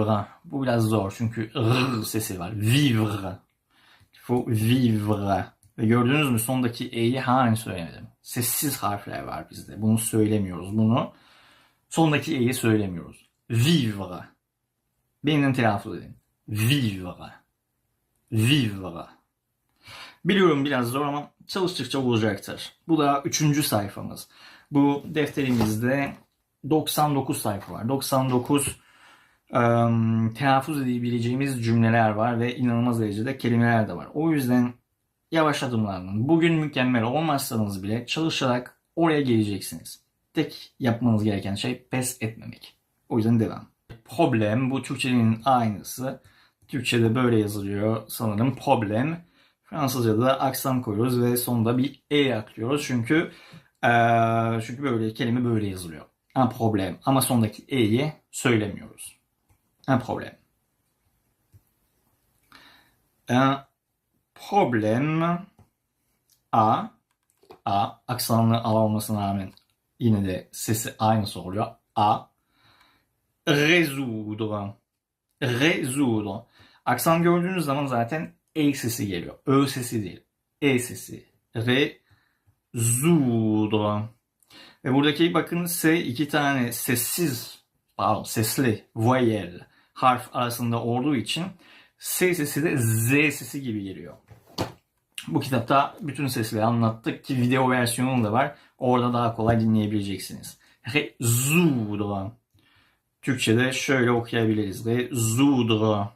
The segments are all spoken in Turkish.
vivre. Bu biraz zor çünkü r sesi var. Vivre. Faut vivre. Ve gördünüz mü sondaki e'yi hani söylemedim. Sessiz harfler var bizde. Bunu söylemiyoruz. Bunu sondaki e'yi söylemiyoruz. Vivre. Benimle telaffuz edin. Vivre. Vivre. Biliyorum biraz zor ama çalıştıkça olacaktır. Bu da üçüncü sayfamız. Bu defterimizde 99 sayfa var. 99 ım, telaffuz edebileceğimiz cümleler var ve inanılmaz derecede kelimeler de var. O yüzden yavaş adımlarla bugün mükemmel olmazsanız bile çalışarak oraya geleceksiniz. Tek yapmanız gereken şey pes etmemek. O yüzden devam. Problem bu Türkçenin aynısı. Türkçe'de böyle yazılıyor sanırım problem. Fransızca'da da aksan koyuyoruz ve sonunda bir e eklıyoruz. Çünkü eee, çünkü böyle kelime böyle yazılıyor. Un problem ama sondaki e'yi söylemiyoruz. Un problem. Un problem a a aksanlı a olmasına rağmen yine de sesi aynısı oluyor. A résoudre résoudre aksan gördüğünüz zaman zaten e sesi geliyor. Ö sesi değil. E sesi. Résoudre. Ve buradaki bakın S iki tane sessiz, pardon sesli voyel harf arasında olduğu için S sesi de Z sesi gibi geliyor. Bu kitapta bütün sesleri anlattık ki video versiyonu da var. Orada daha kolay dinleyebileceksiniz. Résoudre. Türkçe'de şöyle okuyabiliriz. Résoudre.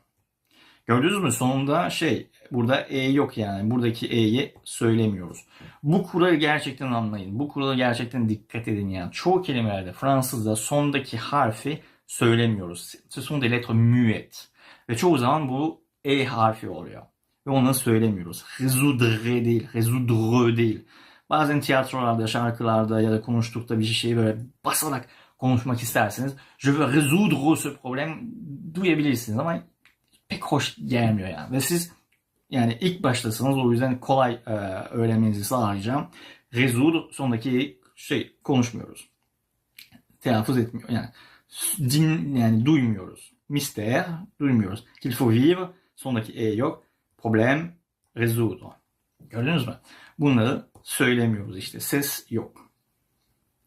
Gördünüz mü? Sonunda şey burada E yok yani. Buradaki E'yi söylemiyoruz. Bu kuralı gerçekten anlayın. Bu kurala gerçekten dikkat edin yani. Çoğu kelimelerde Fransızda sondaki harfi söylemiyoruz. Ce sont des lettres muettes. Ve çoğu zaman bu E harfi oluyor. Ve onu söylemiyoruz. Résoudre değil, résoudre değil. Bazen tiyatrolarda, şarkılarda ya da konuştukta bir şeyi böyle basarak konuşmak isterseniz je veux résoudre ce problème duyabilirsiniz ama pek hoş gelmiyor yani. Ve siz yani ilk baştasınız o yüzden kolay e, öğrenmenizi sağlayacağım. Résoudre sondaki şey konuşmuyoruz. Telaffuz etmiyor yani. Din yani duymuyoruz. Mystère duymuyoruz. Qu'il faut vivre sondaki e yok. Problem résoudre. Gördünüz mü? Bunları söylemiyoruz işte. Ses yok.